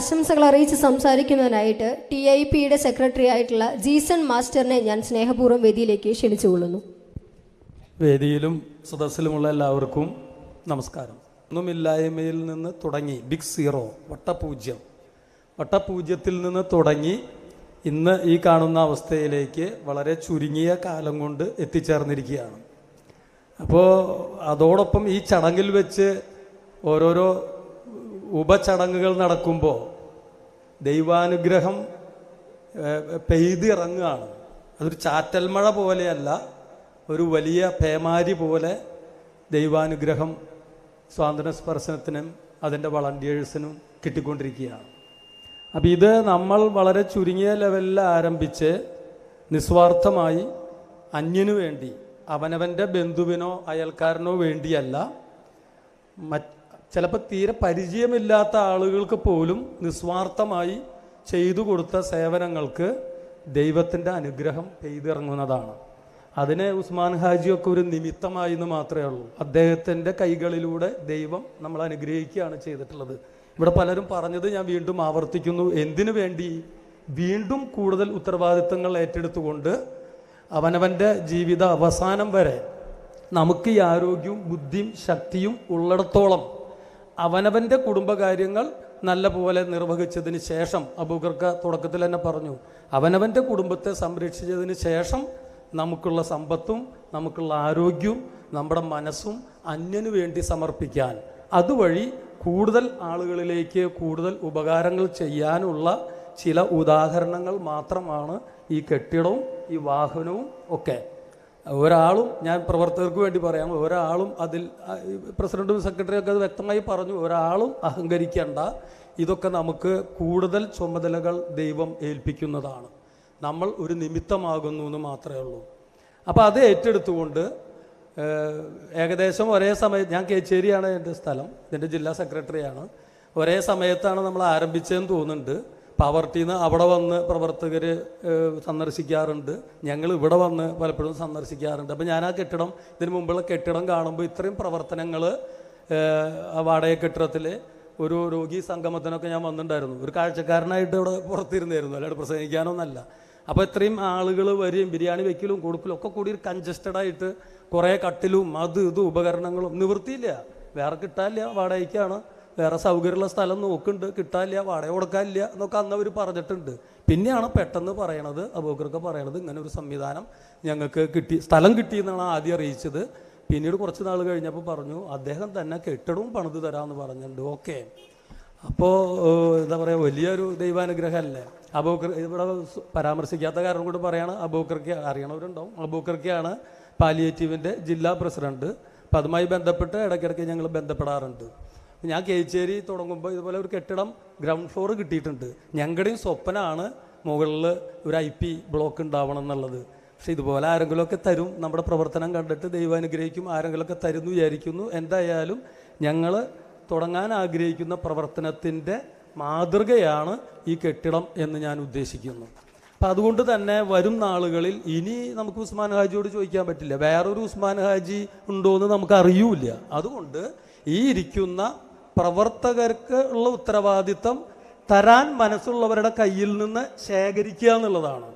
ആശംസകൾ അറിയിച്ച് സംസാരിക്കുന്നതിനായിട്ട് ടി ഐ പിയുടെ സെക്രട്ടറി ആയിട്ടുള്ള ജീസൺ മാസ്റ്ററിനെ ഞാൻ സ്നേഹപൂർവം വേദിയിലേക്ക് ക്ഷണിച്ചുകൊള്ളുന്നു വേദിയിലും സദസ്സിലുമുള്ള എല്ലാവർക്കും നമസ്കാരം. ഒന്നുമില്ലായ്മയിൽ നിന്ന് തുടങ്ങി ബിഗ് സീറോ വട്ടപൂജ്യം. വട്ടപൂജ്യത്തിൽ നിന്ന് തുടങ്ങി ഇന്ന് ഈ കാണുന്ന അവസ്ഥയിലേക്ക് വളരെ ചുരുങ്ങിയ കാലം കൊണ്ട് എത്തിച്ചേർന്നിരിക്കുകയാണ്. അപ്പോൾ അതോടൊപ്പം ഈ ചടങ്ങിൽ വെച്ച് ഓരോരോ ഉപചടങ്ങുകൾ നടക്കുമ്പോൾ ദൈവാനുഗ്രഹം പെയ്തിറങ്ങുകയാണ്. അതൊരു ചാറ്റൽ മഴ പോലെയല്ല ഒരു വലിയ പേമാരി പോലെ ദൈവാനുഗ്രഹം സ്വാതന്ത്ര്യ സ്പർശനത്തിനും അതിന്റെ വളണ്ടിയേഴ്സിനും കിട്ടിക്കൊണ്ടിരിക്കുകയാണ്. അപ്പം ഇത് നമ്മൾ വളരെ ചുരുങ്ങിയ ലെവലിൽ ആരംഭിച്ച് നിസ്വാർത്ഥമായി അന്യനു വേണ്ടി അവനവന്റെ ബന്ധുവിനോ അയൽക്കാരനോ വേണ്ടിയല്ല മറ്റ് ചിലപ്പോൾ തീരെ പരിചയമില്ലാത്ത ആളുകൾക്ക് പോലും നിസ്വാർത്ഥമായി ചെയ്തു കൊടുത്ത സേവനങ്ങൾക്ക് ദൈവത്തിന്റെ അനുഗ്രഹം പെയ്തിറങ്ങുന്നതാണ്. അതിനെ ഉസ്മാൻ ഹാജിയൊക്കെ ഒരു നിമിത്തമായി എന്ന് മാത്രമേ ഉള്ളൂ. അദ്ദേഹത്തിന്റെ കൈകളിലൂടെ ദൈവം നമ്മൾ അനുഗ്രഹിക്കുകയാണ് ചെയ്തിട്ടുള്ളത്. ഇവിടെ പലരും പറഞ്ഞത് ഞാൻ വീണ്ടും ആവർത്തിക്കുന്നു. എന്തിനു വേണ്ടി? വീണ്ടും കൂടുതൽ ഉത്തരവാദിത്തങ്ങൾ ഏറ്റെടുത്തുകൊണ്ട് അവനവന്റെ ജീവിത അവസാനം വരെ നമുക്ക് ഈ ആരോഗ്യവും ബുദ്ധിയും ശക്തിയും ഉള്ളിടത്തോളം അവനവന്റെ കുടുംബകാര്യങ്ങൾ നല്ല പോലെ നിർവഹിച്ചതിന് ശേഷം അബൂഖർക്ക് തുടക്കത്തിൽ തന്നെ പറഞ്ഞു അവനവന്റെ കുടുംബത്തെ സംരക്ഷിച്ചതിന് ശേഷം നമുക്കുള്ള സമ്പത്തും നമുക്കുള്ള ആരോഗ്യവും നമ്മുടെ മനസ്സും അന്യനു വേണ്ടി സമർപ്പിക്കാൻ. അതുവഴി കൂടുതൽ ആളുകളിലേക്ക് കൂടുതൽ ഉപകാരങ്ങൾ ചെയ്യാനുള്ള ചില ഉദാഹരണങ്ങൾ മാത്രമാണ് ഈ കെട്ടിടവും ഈ വാഹനവും ഒക്കെ. ഒരാളും ഞാൻ പ്രവർത്തകർക്ക് വേണ്ടി പറയാം ഒരാളും അതിൽ പ്രസിഡന്റും സെക്രട്ടറിയും പ്രസിഡന്റും സെക്രട്ടറിയൊക്കെ അത് വ്യക്തമായി പറഞ്ഞു ഒരാളും അഹങ്കരിക്കേണ്ട. ഇതൊക്കെ നമുക്ക് കൂടുതൽ ചുമതലകൾ ദൈവം ഏൽപ്പിക്കുന്നതാണ്. നമ്മൾ ഒരു നിമിത്തമാകുന്നു എന്ന് മാത്രമേ ഉള്ളൂ. അപ്പോൾ അത് ഏറ്റെടുത്തുകൊണ്ട് ഏകദേശം ഒരേ സമയത്ത് ഞാൻ കേച്ചേരിയാണ് എന്റെ സ്ഥലം എന്റെ ജില്ലാ സെക്രട്ടറിയാണ്. ഒരേ സമയത്താണ് നമ്മൾ ആരംഭിച്ചതെന്ന് തോന്നുന്നുണ്ട്. പവർട്ടിയിൽ നിന്ന് അവിടെ വന്ന് പ്രവർത്തകർ സന്ദർശിക്കാറുണ്ട്. ഞങ്ങൾ ഇവിടെ വന്ന് പലപ്പോഴും സന്ദർശിക്കാറുണ്ട്. അപ്പോൾ ഞാൻ ആ കെട്ടിടം ഇതിന് മുമ്പുള്ള കെട്ടിടം കാണുമ്പോൾ ഇത്രയും പ്രവർത്തനങ്ങൾ വാടക കെട്ടിടത്തിൽ ഒരു രോഗി സംഗമത്തിനൊക്കെ ഞാൻ വന്നിട്ടുണ്ടായിരുന്നു. ഒരു കാഴ്ചക്കാരനായിട്ട് ഇവിടെ പുറത്തിരുന്നായിരുന്നു. അല്ലാണ്ട് പ്രസംഗിക്കാനൊന്നല്ല. അപ്പോൾ ഇത്രയും ആളുകൾ വരും ബിരിയാണി വെക്കലും കൊടുക്കലും ഒക്കെ കൂടി ഒരു കൺജസ്റ്റഡ് ആയിട്ട് കുറേ കട്ടിലും അത് ഇതും ഉപകരണങ്ങളും നിവൃത്തിയില്ല. വേറെ കിട്ടാനില്ല വാടകയ്ക്കാണ്. വേറെ സൗകര്യമുള്ള സ്ഥലം നോക്കുന്നുണ്ട് കിട്ടാനില്ല വാടക കൊടുക്കാനില്ല എന്നൊക്കെ അന്ന് അവർ പറഞ്ഞിട്ടുണ്ട്. പിന്നെയാണ് പെട്ടെന്ന് പറയണത് അബോക്കറൊക്കെ പറയണത് ഇങ്ങനെ ഒരു സംവിധാനം ഞങ്ങൾക്ക് കിട്ടി സ്ഥലം കിട്ടിയെന്നാണ് ആദ്യം അറിയിച്ചത്. പിന്നീട് കുറച്ച് നാൾ കഴിഞ്ഞപ്പോൾ പറഞ്ഞു അദ്ദേഹം തന്നെ കെട്ടിടവും പണിത് തരാമെന്ന് പറഞ്ഞിട്ടുണ്ട്. ഓക്കെ. അപ്പോൾ എന്താ പറയുക വലിയൊരു ദൈവാനുഗ്രഹമല്ലേ? അബോക്കർ ഇവിടെ പരാമർശിക്കാത്ത കാരണം കൂടെ പറയാണ് അബോക്കർക്ക് അറിയണവരുണ്ടാവും. അബോക്കർക്കാണ് പാലിയേറ്റീവിന്റെ ജില്ലാ പ്രസിഡന്റ്. അപ്പം അതുമായി ബന്ധപ്പെട്ട് ഇടയ്ക്കിടയ്ക്ക് ഞങ്ങൾ ബന്ധപ്പെടാറുണ്ട്. ഞാൻ കേച്ചേരി തുടങ്ങുമ്പോൾ ഇതുപോലെ ഒരു കെട്ടിടം ഗ്രൗണ്ട് ഫ്ലോർ കിട്ടിയിട്ടുണ്ട്. ഞങ്ങളുടെയും സ്വപ്നമാണ് മുകളിൽ ഒരു ഐ പി ബ്ലോക്ക് ഉണ്ടാവണം എന്നുള്ളത്. പക്ഷെ ഇതുപോലെ ആരെങ്കിലുമൊക്കെ തരും. നമ്മുടെ പ്രവർത്തനം കണ്ടിട്ട് ദൈവം അനുഗ്രഹിക്കും ആരെങ്കിലുമൊക്കെ തരും എന്ന് വിചാരിക്കുന്നു. എന്തായാലും ഞങ്ങൾ തുടങ്ങാൻ ആഗ്രഹിക്കുന്ന പ്രവർത്തനത്തിന്റെ മാതൃകയാണ് ഈ കെട്ടിടം എന്ന് ഞാൻ ഉദ്ദേശിക്കുന്നു. അപ്പം അതുകൊണ്ട് തന്നെ വരും നാളുകളിൽ ഇനി നമുക്ക് ഉസ്മാൻ ഹാജിയോട് ചോദിക്കാൻ പറ്റില്ല. വേറൊരു ഉസ്മാൻ ഹാജി ഉണ്ടോ എന്ന് നമുക്ക് അറിയൂല അതുകൊണ്ട് ഈ ഇരിക്കുന്ന പ്രവർത്തകർക്ക് ഉള്ള ഉത്തരവാദിത്തം തരാൻ മനസ്സുള്ളവരുടെ കയ്യിൽ നിന്ന് ശേഖരിക്കുക എന്നുള്ളതാണ്.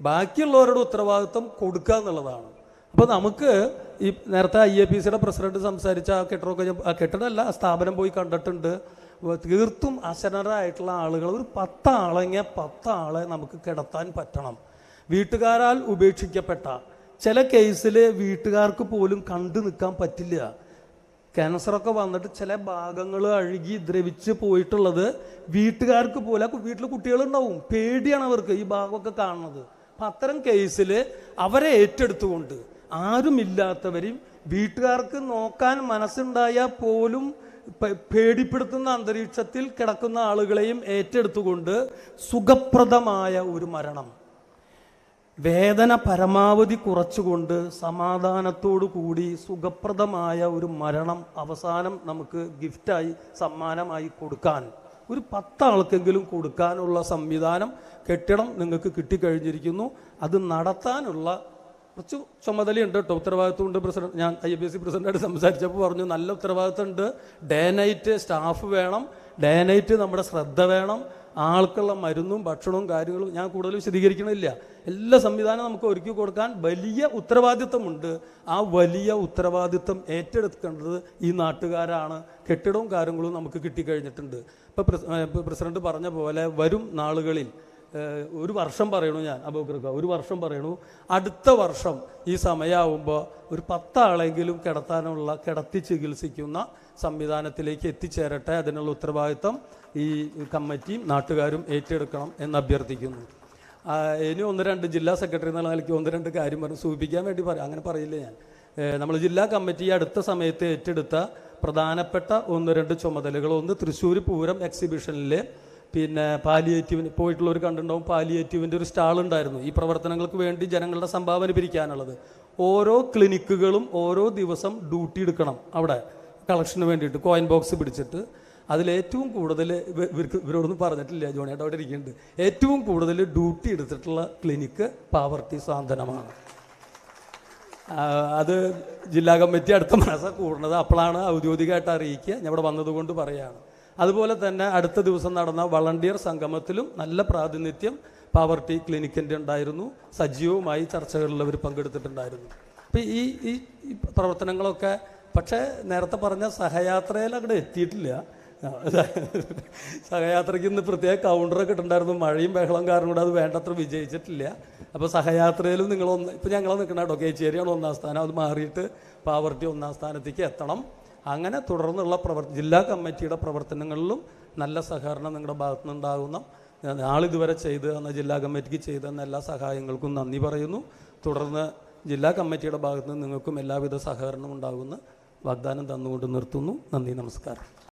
ബാക്കിയുള്ളവരുടെ ഉത്തരവാദിത്വം കൊടുക്കുക എന്നുള്ളതാണ്. അപ്പോൾ നമുക്ക് ഈ നേരത്തെ ഐ എ പി സിയുടെ പ്രസിഡന്റ് സംസാരിച്ച ആ കെട്ടിടമൊക്കെ ഞാൻ- ആ കെട്ടിടമല്ല ആ സ്ഥാപനം പോയി കണ്ടിട്ടുണ്ട്. തീർത്തും അശനരായിട്ടുള്ള ആളുകൾ ഒരു പത്താളെങ്കിൽ പത്താളെ നമുക്ക് കിടത്താൻ പറ്റണം. വീട്ടുകാരാൽ ഉപേക്ഷിക്കപ്പെട്ട ചില കേസിൽ വീട്ടുകാർക്ക് പോലും കണ്ടു നിൽക്കാൻ പറ്റില്ല. ക്യാൻസറൊക്കെ വന്നിട്ട് ചില ഭാഗങ്ങൾ അഴുകി ദ്രവിച്ച് പോയിട്ടുള്ളത് വീട്ടുകാർക്ക് പോലെ വീട്ടിൽ കുട്ടികളുണ്ടാവും. പേടിയാണ് അവർക്ക് ഈ ഭാഗമൊക്കെ കാണുന്നത്. അപ്പം അത്തരം കേസിൽ അവരെ ഏറ്റെടുത്തുകൊണ്ട് ആരുമില്ലാത്തവരെയും വീട്ടുകാർക്ക് നോക്കാൻ മനസ്സുണ്ടായാൽ പോലും പേടിപ്പെടുത്തുന്ന അന്തരീക്ഷത്തിൽ കിടക്കുന്ന ആളുകളെയും ഏറ്റെടുത്തുകൊണ്ട് സുഖപ്രദമായ ഒരു മരണം. വേദന പരമാവധി കുറച്ചുകൊണ്ട് സമാധാനത്തോടു കൂടി സുഖപ്രദമായ ഒരു മരണം അവസാനം നമുക്ക് ഗിഫ്റ്റായി സമ്മാനമായി കൊടുക്കാൻ ഒരു പത്താൾക്കെങ്കിലും കൊടുക്കാനുള്ള സംവിധാനം കെട്ടിടം നിങ്ങൾക്ക് കിട്ടിക്കഴിഞ്ഞിരിക്കുന്നു. അത് നടത്താനുള്ള കുറച്ച് ചുമതലയുണ്ട്. കേട്ടോ ഉത്തരവാദിത്വമുണ്ട് പ്രസിഡന്റ്. ഞാൻ I A B S C പ്രസിഡന്റായിട്ട് സംസാരിച്ചപ്പോൾ പറഞ്ഞു നല്ല ഉത്തരവാദിത്വമുണ്ട്. ഡേ നൈറ്റ് സ്റ്റാഫ് വേണം. ഡേ നൈറ്റ് നമ്മുടെ ശ്രദ്ധ വേണം ആൾക്കുള്ള മരുന്നും ഭക്ഷണവും കാര്യങ്ങളും ഞാൻ കൂടുതൽ വിശദീകരിക്കണില്ല. എല്ലാ സംവിധാനവും നമുക്ക് ഒരുക്കി കൊടുക്കാൻ വലിയ ഉത്തരവാദിത്വമുണ്ട്. ആ വലിയ ഉത്തരവാദിത്വം ഏറ്റെടുക്കേണ്ടത് ഈ നാട്ടുകാരാണ്. കെട്ടിടവും കാര്യങ്ങളും നമുക്ക് കിട്ടിക്കഴിഞ്ഞിട്ടുണ്ട്. ഇപ്പോൾ പ്രസിഡന്റ് പറഞ്ഞ പോലെ വരും നാളുകളിൽ. ഒരു വർഷം പറയണു ഞാൻ അബൂക്കർക്ക് ഒരു വർഷം പറയണു. അടുത്ത വർഷം ഈ സമയമാവുമ്പോൾ ഒരു പത്താളെങ്കിലും കിടത്താനുള്ള കിടത്തി ചികിത്സിക്കുന്ന സംവിധാനത്തിലേക്ക് എത്തിച്ചേരട്ടെ. അതിനുള്ള ഉത്തരവാദിത്തം ഈ കമ്മിറ്റിയും നാട്ടുകാരും ഏറ്റെടുക്കണം എന്ന് അഭ്യർത്ഥിക്കുന്നു. ഇനി ഒന്ന് രണ്ട് ജില്ലാ സെക്രട്ടറി എന്നുള്ള നിലയ്ക്ക് ഒന്ന് രണ്ട് കാര്യം പറഞ്ഞു. സൂചിപ്പിക്കാൻ വേണ്ടി പറയാം. അങ്ങനെ പറയില്ല ഞാൻ. നമ്മൾ ജില്ലാ കമ്മിറ്റി അടുത്ത സമയത്ത് ഏറ്റെടുത്ത പ്രധാനപ്പെട്ട ഒന്ന് രണ്ട് ചുമതലകൾ. ഒന്ന് തൃശ്ശൂർ പൂരം എക്സിബിഷനിലെ പിന്നെ പാലിയേറ്റീവിന് പോയിട്ടുള്ളവർ കണ്ടിട്ടുണ്ടാവും. പാലിയേറ്റീവിന്റെ ഒരു സ്റ്റാൾ ഉണ്ടായിരുന്നു. ഈ പ്രവർത്തനങ്ങൾക്ക് വേണ്ടി ജനങ്ങളുടെ സംഭാവന പിരിക്കാനുള്ളത്. ഓരോ ക്ലിനിക്കുകളും ഓരോ ദിവസം ഡ്യൂട്ടി എടുക്കണം അവിടെ. കളക്ഷന് വേണ്ടിയിട്ട് കോയിൻ ബോക്സ് പിടിച്ചിട്ട്. അതിലേറ്റവും കൂടുതൽ ഇവ- ഇവർക്ക് ഇവരോടൊന്നും പറഞ്ഞിട്ടില്ല ജോണിയായിട്ട് അവിടെ ഇരിക്കുന്നുണ്ട്. ഏറ്റവും കൂടുതൽ ഡ്യൂട്ടി എടുത്തിട്ടുള്ള ക്ലിനിക്ക് പാവർട്ടി സാന്ത്വനമാണ്. അത് ജില്ലാ കമ്മിറ്റി അടുത്ത മാസം കൂടുന്നത്. അപ്പോഴാണ് ഔദ്യോഗികമായിട്ട് അറിയിക്കുക. ഞാൻ ഇവിടെ വന്നതുകൊണ്ട് പറയാണ്. അതുപോലെ തന്നെ അടുത്ത ദിവസം നടന്ന വളണ്ടിയർ സംഗമത്തിലും നല്ല പ്രാതിനിധ്യം പാവർട്ടി ക്ലിനിക്കിന്റെ ഉണ്ടായിരുന്നു. സജീവമായി ചർച്ചകളിൽ അവർ പങ്കെടുത്തിട്ടുണ്ടായിരുന്നു. അപ്പോൾ ഈ ഈ പ്രവർത്തനങ്ങളൊക്കെ പക്ഷേ നേരത്തെ പറഞ്ഞ സഹയാത്രയിൽ അങ്ങോട്ട് എത്തിയിട്ടില്ല. സഹയാത്രയ്ക്ക് ഇന്ന് പ്രത്യേക കൗണ്ടറൊക്കെ ഇട്ടുണ്ടായിരുന്നു മഴയും ബഹളം കാരണം കൂടെ അത് വേണ്ടത്ര വിജയിച്ചിട്ടില്ല. അപ്പോൾ സഹയാത്രയിലും നിങ്ങൾ ഒന്ന് ഇപ്പം ഞങ്ങൾ നിൽക്കുന്ന കേട്ടോ. കേച്ചേരിയാണ് ഒന്നാം സ്ഥാനം. അത് മാറിയിട്ട് പാവർട്ടി ഒന്നാം സ്ഥാനത്തേക്ക് എത്തണം. അങ്ങനെ തുടർന്നുള്ള പ്രവർത്തി ജില്ലാ കമ്മിറ്റിയുടെ പ്രവർത്തനങ്ങളിലും നല്ല സഹകരണം നിങ്ങളുടെ ഭാഗത്തു നിന്നുണ്ടാകുന്ന ആളിതുവരെ ചെയ്ത് തന്ന ജില്ലാ കമ്മിറ്റിക്ക് ചെയ്തു തന്ന എല്ലാ സഹായങ്ങൾക്കും നന്ദി പറയുന്നു. തുടർന്ന് ജില്ലാ കമ്മിറ്റിയുടെ ഭാഗത്ത് നിന്ന് നിങ്ങൾക്കും എല്ലാവിധ സഹകരണവും ഉണ്ടാകുമെന്ന് വാഗ്ദാനം തന്നുകൊണ്ട് നിർത്തുന്നു. നന്ദി നമസ്കാരം.